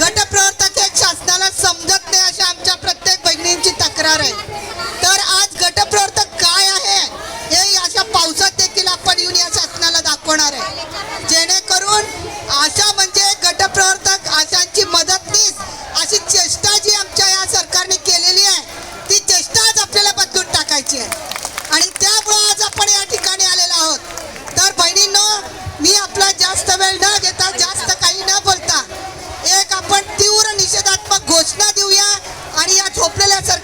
गटप्रवर्तक हे शासनाला समजत नाही अशा आमच्या प्रत्येक बहिणींची तक्रार आहे. तर आज गटप्रवर्तक काय आहे हे अशा पावसात देखील आपण येऊन या शासनाला दाखवणार आहे. Dale al